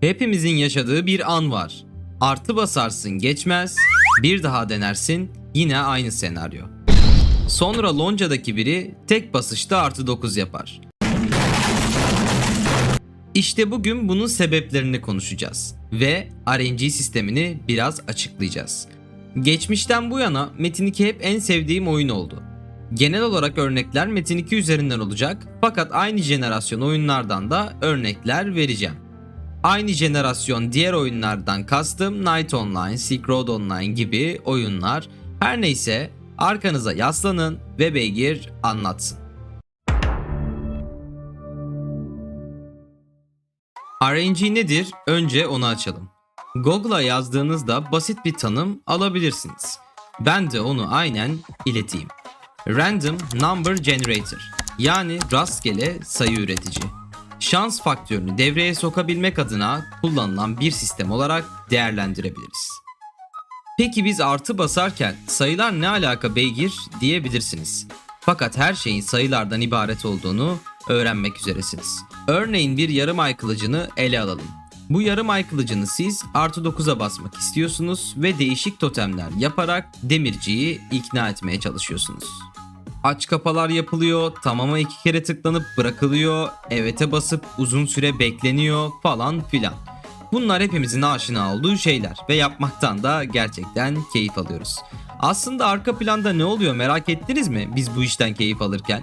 Hepimizin yaşadığı bir an var. Artı basarsın geçmez, bir daha denersin yine aynı senaryo. Sonra loncadaki biri tek basışta artı 9 yapar. İşte bugün bunun sebeplerini konuşacağız ve RNG sistemini biraz açıklayacağız. Geçmişten bu yana Metin 2 hep en sevdiğim oyun oldu. Genel olarak örnekler Metin 2 üzerinden olacak fakat aynı jenerasyon oyunlardan da örnekler vereceğim. Aynı jenerasyon diğer oyunlardan kastım Night Online, Silk Road Online gibi oyunlar. Her neyse arkanıza yaslanın ve Beygir anlatsın. RNG nedir? Önce onu açalım. Google'a yazdığınızda basit bir tanım alabilirsiniz. Ben de onu aynen ileteyim. Random Number Generator yani rastgele sayı üretici. Şans faktörünü devreye sokabilmek adına kullanılan bir sistem olarak değerlendirebiliriz. Peki biz artı basarken sayılar ne alaka beygir diyebilirsiniz. Fakat her şeyin sayılardan ibaret olduğunu öğrenmek üzeresiniz. Örneğin bir yarım ay kılıcını ele alalım. Bu yarım ay kılıcını siz artı 9'a basmak istiyorsunuz ve değişik totemler yaparak demirciyi ikna etmeye çalışıyorsunuz. Aç kapalar yapılıyor, tamama iki kere tıklanıp bırakılıyor, evet'e basıp uzun süre bekleniyor falan filan. Bunlar hepimizin aşina olduğu şeyler ve yapmaktan da gerçekten keyif alıyoruz. Aslında arka planda ne oluyor merak ettiniz mi biz bu işten keyif alırken?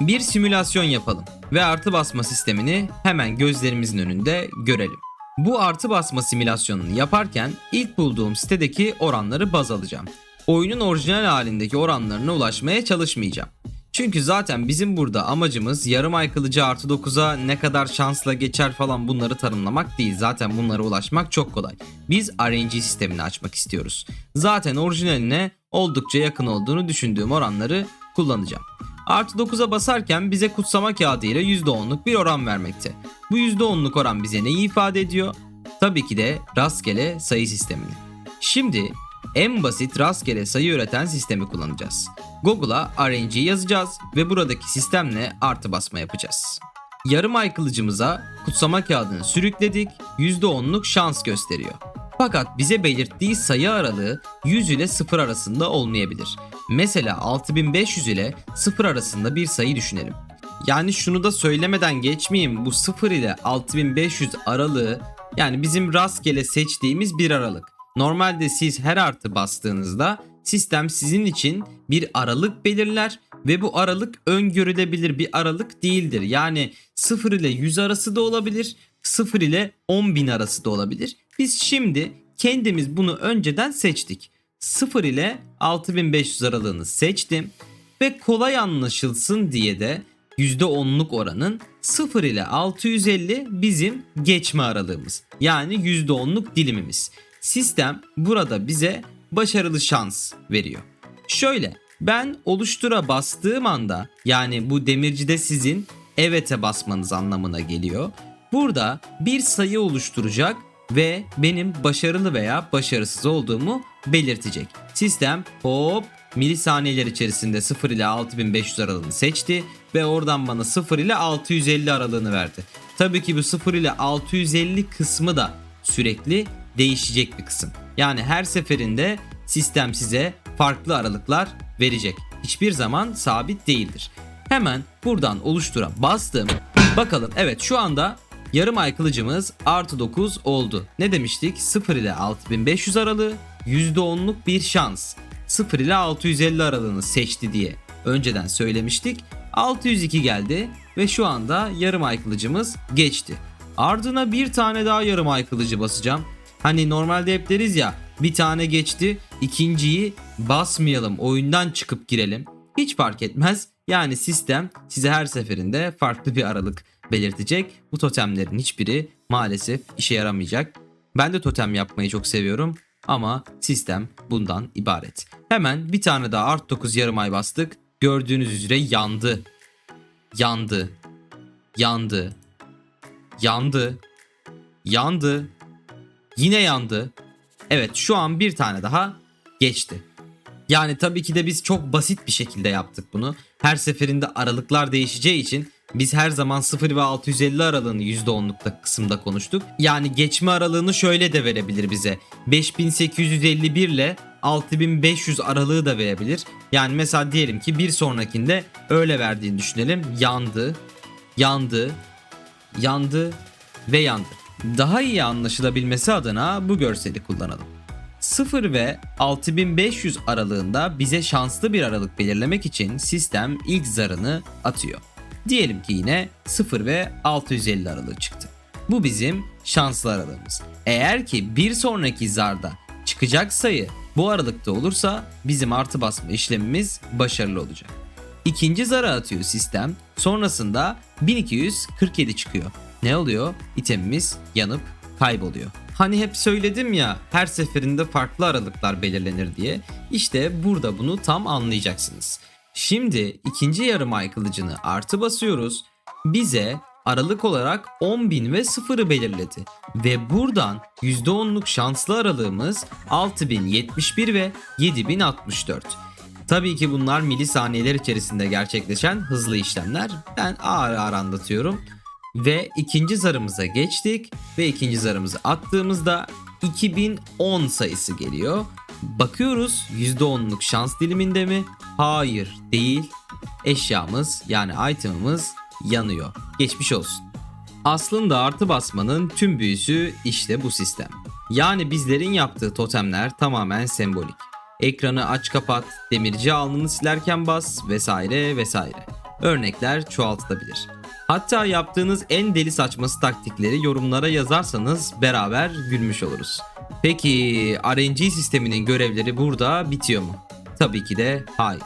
Bir simülasyon yapalım ve artı basma sistemini hemen gözlerimizin önünde görelim. Bu artı basma simülasyonunu yaparken ilk bulduğum sitedeki oranları baz alacağım. Oyunun orijinal halindeki oranlarına ulaşmaya çalışmayacağım. Çünkü zaten bizim burada amacımız yarım ay kılıcı artı 9'a ne kadar şansla geçer falan bunları tanımlamak değil. Zaten bunlara ulaşmak çok kolay. Biz RNG sistemini açmak istiyoruz. Zaten orijinaline oldukça yakın olduğunu düşündüğüm oranları kullanacağım. Artı 9'a basarken bize kutsama kağıdı ile %10'luk bir oran vermekte. Bu %10'luk oran bize neyi ifade ediyor? Tabii ki de rastgele sayı sistemini. Şimdi en basit rastgele sayı üreten sistemi kullanacağız. Google'a RNG yazacağız ve buradaki sistemle artı basma yapacağız. Yarım ay kılıcımıza kutsama kağıdını sürükledik, %10'luk şans gösteriyor. Fakat bize belirttiği sayı aralığı 100 ile 0 arasında olmayabilir. Mesela 6500 ile 0 arasında bir sayı düşünelim. Yani şunu da söylemeden geçmeyeyim bu 0 ile 6500 aralığı yani bizim rastgele seçtiğimiz bir aralık. Normalde siz her artı bastığınızda sistem sizin için bir aralık belirler ve bu aralık öngörülebilir bir aralık değildir. Yani 0 ile 100 arası da olabilir, 0 ile 10.000 arası da olabilir. Biz şimdi kendimiz bunu önceden seçtik. 0 ile 6500 aralığını seçtim ve kolay anlaşılsın diye de %10'luk oranın 0 ile 650 bizim geçme aralığımız. Yani %10'luk dilimimiz. Sistem burada bize başarılı şans veriyor. Şöyle ben oluştura bastığım anda yani bu demircide sizin evet'e basmanız anlamına geliyor. Burada bir sayı oluşturacak ve benim başarılı veya başarısız olduğumu belirtecek. Sistem hop milisaniyeler içerisinde 0 ile 6500 aralığını seçti ve oradan bana 0 ile 650 aralığını verdi. Tabii ki bu 0 ile 650 kısmı da sürekli değişecek bir kısım. Yani her seferinde sistem size farklı aralıklar verecek. Hiçbir zaman sabit değildir. Hemen buradan oluştura bastım. Bakalım evet şu anda yarım ay kılıcımız artı 9 oldu. Ne demiştik? 0 ile 6500 aralığı %10'luk bir şans. 0 ile 650 aralığını seçti diye önceden söylemiştik. 602 geldi ve şu anda yarım ay kılıcımız geçti. Ardına bir tane daha yarım ay kılıcı basacağım. Hani normalde hep deriz ya bir tane geçti ikinciyi basmayalım oyundan çıkıp girelim. Hiç fark etmez. Yani sistem size her seferinde farklı bir aralık belirtecek. Bu totemlerin hiçbiri maalesef işe yaramayacak. Ben de totem yapmayı çok seviyorum ama sistem bundan ibaret. Hemen bir tane daha art 9 yarım ay bastık. Gördüğünüz üzere yandı. Yandı. Yandı. Yandı. Yandı. Yine yandı. Evet şu an bir tane daha geçti. Yani tabii ki de biz çok basit bir şekilde yaptık bunu. Her seferinde aralıklar değişeceği için Biz her zaman 0 ve 650 aralığını %10'lukta kısımda konuştuk. Yani geçme aralığını şöyle de verebilir bize. 5851 ile 6500 aralığı da verebilir. Yani mesela diyelim ki bir sonrakinde öyle verdiğini düşünelim. Yandı, yandı, yandı ve yandı. Daha iyi anlaşılabilmesi adına bu görseli kullanalım. 0 ve 6500 aralığında bize şanslı bir aralık belirlemek için sistem ilk zarını atıyor. Diyelim ki yine 0 ve 650 aralığı çıktı. Bu bizim şanslı aralığımız. Eğer ki bir sonraki zarda çıkacak sayı bu aralıkta olursa bizim artı basma işlemimiz başarılı olacak. İkinci zara atıyor sistem. Sonrasında 1247 çıkıyor. Ne oluyor? İtemimiz yanıp kayboluyor. Hani hep söyledim ya her seferinde farklı aralıklar belirlenir diye. İşte burada bunu tam anlayacaksınız. Şimdi ikinci yarım ay kılıcını artı basıyoruz. Bize aralık olarak 10.000 ve 0'ı belirledi. Ve buradan %10'luk şanslı aralığımız 6071 ve 7064. Tabii ki bunlar milisaniyeler içerisinde gerçekleşen hızlı işlemler. Ben ağır ağır anlatıyorum. Ve ikinci zarımıza geçtik ve ikinci zarımızı attığımızda 2010 sayısı geliyor. Bakıyoruz %10'luk şans diliminde mi? Hayır değil. Eşyamız yani itemımız yanıyor. Geçmiş olsun. Aslında artı basmanın tüm büyüsü işte bu sistem. Yani bizlerin yaptığı totemler tamamen sembolik. Ekranı aç kapat, demirci alnını silerken bas vesaire vesaire. Örnekler çoğaltılabilir. Hatta yaptığınız en deli saçması taktikleri yorumlara yazarsanız beraber gülmüş oluruz. Peki RNG sisteminin görevleri burada bitiyor mu? Tabii ki de hayır.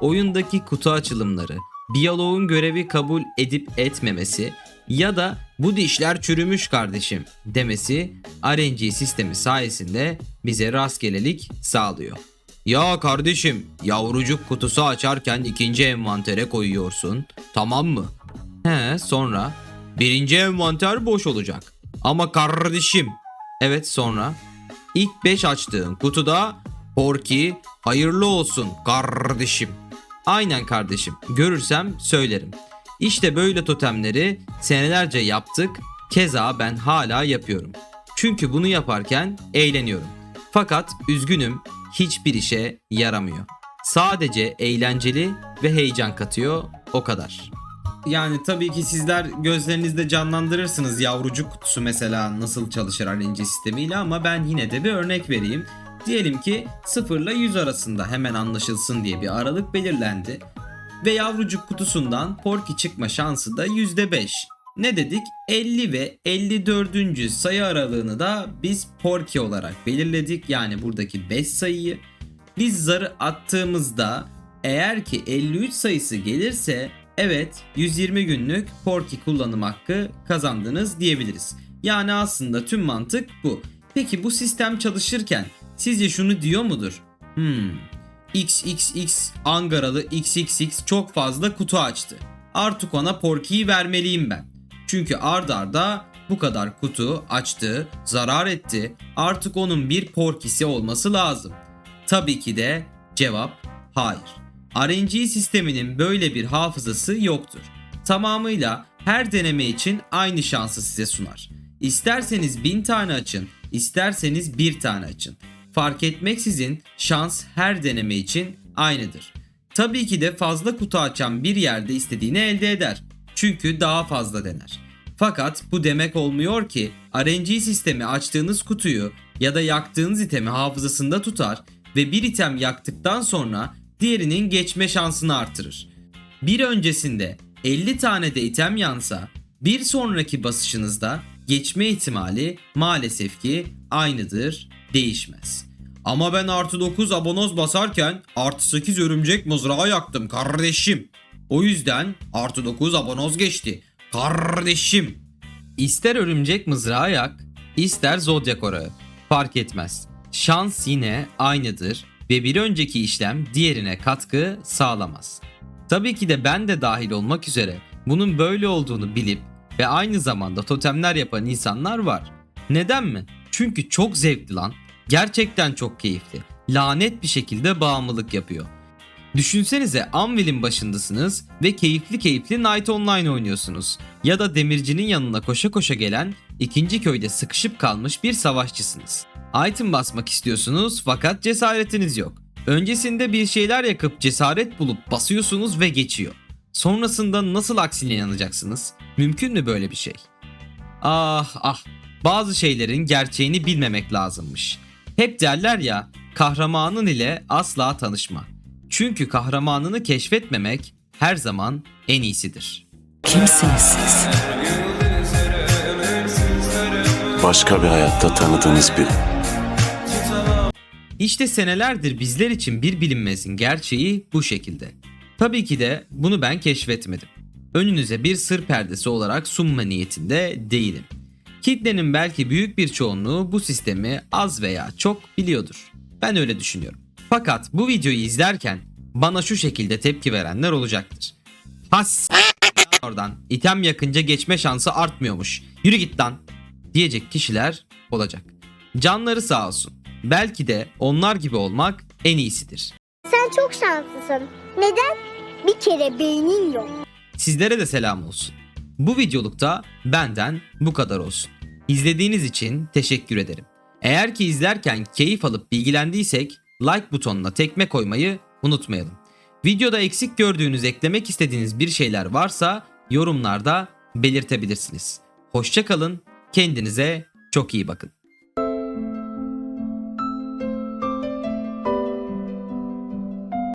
Oyundaki kutu açılımları, biyoloğun görevi kabul edip etmemesi ya da bu dişler çürümüş kardeşim demesi RNG sistemi sayesinde bize rastgelelik sağlıyor. Ya kardeşim yavrucuk kutusu açarken ikinci envantere koyuyorsun tamam mı? He sonra birinci envanter boş olacak. Ama kardeşim evet sonra ilk 5 açtığın kutuda Porky hayırlı olsun kardeşim. Aynen kardeşim görürsem söylerim. İşte böyle totemleri senelerce yaptık. Keza ben hala yapıyorum. Çünkü bunu yaparken eğleniyorum. Fakat üzgünüm hiçbir işe yaramıyor. Sadece eğlenceli ve heyecan katıyor o kadar. Yani tabii ki sizler gözlerinizde canlandırırsınız yavrucuk kutusu mesela nasıl çalışır RNG sistemiyle ama ben yine de bir örnek vereyim. Diyelim ki 0 ile 100 arasında hemen anlaşılsın diye bir aralık belirlendi. Ve yavrucuk kutusundan Porky çıkma şansı da %5. Ne dedik? 50 ve 54. sayı aralığını da biz Porky olarak belirledik. Yani buradaki 5 sayıyı. Biz zarı attığımızda eğer ki 53 sayısı gelirse evet 120 günlük Porky kullanım hakkı kazandınız diyebiliriz. Yani aslında tüm mantık bu. Peki bu sistem çalışırken sizce şunu diyor mudur? Hmm, XXX Angaralı XXX çok fazla kutu açtı. Artık ona Porky'yi vermeliyim ben. Çünkü ard arda bu kadar kutu açtı, zarar etti. Artık onun bir Porky'si olması lazım. Tabii ki de cevap hayır. RNG sisteminin böyle bir hafızası yoktur. Tamamıyla her deneme için aynı şansı size sunar. İsterseniz 1000 tane açın, isterseniz bir tane açın. Fark etmeksizin şans her deneme için aynıdır. Tabii ki de fazla kutu açan bir yerde istediğini elde eder. Çünkü daha fazla dener. Fakat bu demek olmuyor ki RNG sistemi açtığınız kutuyu ya da yaktığınız itemi hafızasında tutar ve bir item yaktıktan sonra diğerinin geçme şansını artırır. Bir öncesinde 50 tane de item yansa bir sonraki basışınızda geçme ihtimali maalesef ki aynıdır, değişmez. Ama ben artı 9 abonoz basarken artı 8 örümcek mızrağı yaktım kardeşim. O yüzden artı 9 abonoz geçti. Kardeşim. İster örümcek mızrağı yak, ister zodyak orağı. Fark etmez. Şans yine aynıdır ve bir önceki işlem diğerine katkı sağlamaz. Tabii ki de ben de dahil olmak üzere bunun böyle olduğunu bilip ve aynı zamanda totemler yapan insanlar var. Neden mi? Çünkü çok zevkli lan. Gerçekten çok keyifli. Lanet bir şekilde bağımlılık yapıyor. Düşünsenize Anvil'in başındasınız ve keyifli keyifli Night Online oynuyorsunuz. Ya da demircinin yanına koşa koşa gelen ikinci köyde sıkışıp kalmış bir savaşçısınız. Item basmak istiyorsunuz fakat cesaretiniz yok. Öncesinde bir şeyler yakıp cesaret bulup basıyorsunuz ve geçiyor. Sonrasında nasıl aksine inanacaksınız? Mümkün mü böyle bir şey? Ah ah bazı şeylerin gerçeğini bilmemek lazımmış. Hep derler ya kahramanın ile asla tanışma. Çünkü kahramanını keşfetmemek her zaman en iyisidir. Kimsiniz siz? Başka bir hayatta tanıdığınız bir İşte senelerdir bizler için bir bilinmezin gerçeği bu şekilde. Tabii ki de bunu ben keşfetmedim. Önünüze bir sır perdesi olarak sunma niyetinde değilim. Kitlenin belki büyük bir çoğunluğu bu sistemi az veya çok biliyordur. Ben öyle düşünüyorum. Fakat bu videoyu izlerken bana şu şekilde tepki verenler olacaktır. Has oradan item yakınca geçme şansı artmıyormuş. Yürü git lan diyecek kişiler olacak. Canları sağ olsun. Belki de onlar gibi olmak en iyisidir. Sen çok şanslısın. Neden? Bir kere beynin yok. Sizlere de selam olsun. Bu videolukta benden bu kadar olsun. İzlediğiniz için teşekkür ederim. Eğer ki izlerken keyif alıp bilgilendiysek like butonuna tekme koymayı unutmayalım. Videoda eksik gördüğünüz eklemek istediğiniz bir şeyler varsa yorumlarda belirtebilirsiniz. Hoşçakalın, kendinize çok iyi bakın.